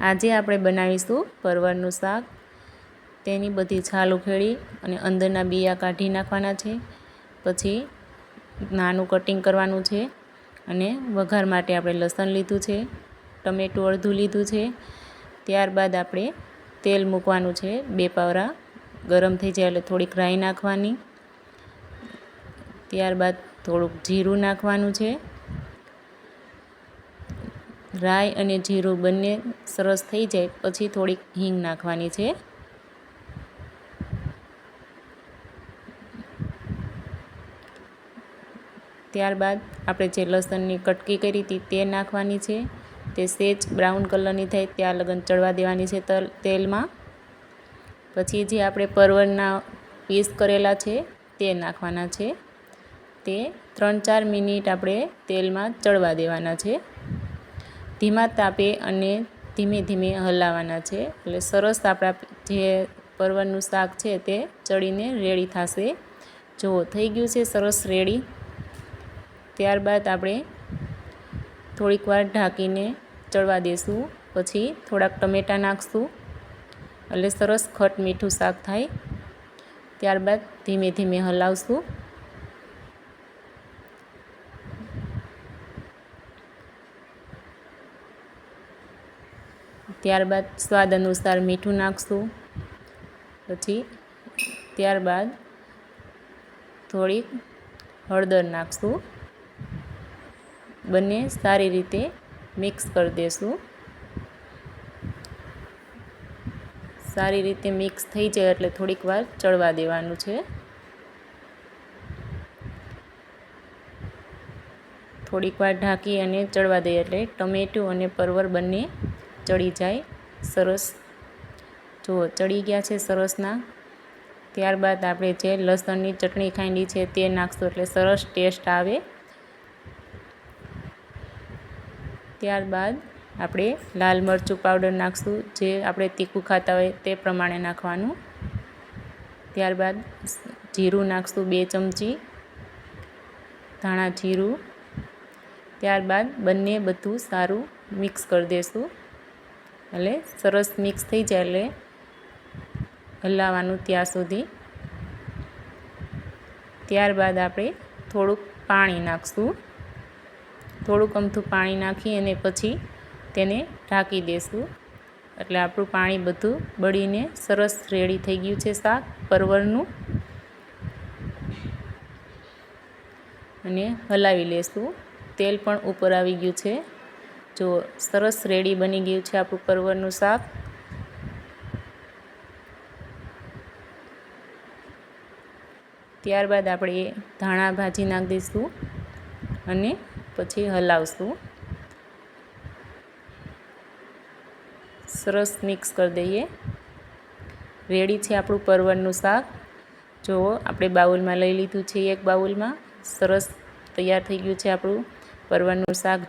આજે આપણે બનાવીશું પરવરનું શાક. તેની બધી છાલ ઉખેડી અને અંદરના બિયા કાઢી નાખવાના છે. પછી નાનું કટિંગ કરવાનું છે અને વઘાર માટે આપણે લસણ લીધું છે, ટમેટું અડધું લીધું છે. ત્યારબાદ આપણે તેલ મૂકવાનું છે બે પાવરા ગરમ થઈ જાય એટલે થોડીક રાઈ નાખવાની. ત્યારબાદ થોડુંક જીરું નાખવાનું છે. રાઈ અને જીરું બંને સરસ થઈ જાય, પછી થોડીક હિંગ નાખવાની છે. ત્યારબાદ આપણે જે લસણની કટકી કરી હતી તે નાખવાની છે. તે સેજ બ્રાઉન કલરની થાય ત્યાં લગન ચડવા દેવાની છે તલ, તેલમાં. પછી જે આપણે પરવળના પીસ કરેલા છે તે નાખવાના છે. તે ત્રણ ચાર મિનિટ આપણે તેલમાં ચડવા દેવાના છે. ધીમા તાપે અને ધીમે ધીમે હલાવવાના છે. એટલે સરસ આપણા જે પરવરનું શાક છે તે ચડીને રેડી થશે. જુઓ થઈ ગયું છે સરસ રેડી ત્યારબાદ આપણે થોડીક વાર ઢાંકીને ચડવા દઈશું પછી થોડાક ટમેટાં નાખશું. એટલે સરસ ખટ મીઠું શાક થાય. ત્યારબાદ ધીમે ધીમે હલાવશું. ત્યારબાદ સ્વાદ અનુસાર મીઠું નાખશું. પછી ત્યારબાદ થોડીક હળદર નાખશું. બંને સારી રીતે મિક્સ કરી દેશું. સારી રીતે મિક્સ થઈ જાય એટલે થોડીક વાર ચડવા દેવાનું છે. થોડીક વાર ઢાંકી અને ચડવા દઈએ એટલે ટમેટું અને પરવર બંને ચડી જાય સરસ. જુઓ ચડી ગયા છે સરસના, ત્યારબાદ આપણે જે લસણની ચટણી ખાંડી છે તે નાખશું એટલે સરસ ટેસ્ટ આવે. ત્યારબાદ આપણે લાલ મરચું પાવડર નાખશું જે આપણે તીખું ખાતા હોય તે પ્રમાણે નાખવાનું. ત્યારબાદ જીરું નાખશું બે ચમચી ધાણા જીરું. ત્યારબાદ બંને બધું સારું મિક્સ કરી દઈશું એટલે સરસ મિક્સ થઈ જાય એટલે હલાવવાનું ત્યાં સુધી. ત્યારબાદ આપણે થોડુંક પાણી નાખશું. થોડુંક અમથું પાણી નાખી અને પછી તેને ઢાંકી દઈશું એટલે આપણું પાણી બધું બળીને સરસ રેડી થઈ ગયું છે શાક પરવળનું અને હલાવી લેશું. તેલ પણ ઉપર આવી ગયું છે. જો સરસ રેડી બની ગયું છે આપણું પરવરનું શાક. ત્યારબાદ આપણે ધાણા ભાજી નાખી દઈશું અને પછી હલાવશું. સરસ મિક્સ કરી દઈએ. રેડી છે આપણું પરવરનું શાક. જો આપણે બાઉલમાં લઈ લીધું છે એક બાઉલમાં. સરસ તૈયાર થઈ ગયું છે આપણું પરવરનું શાક.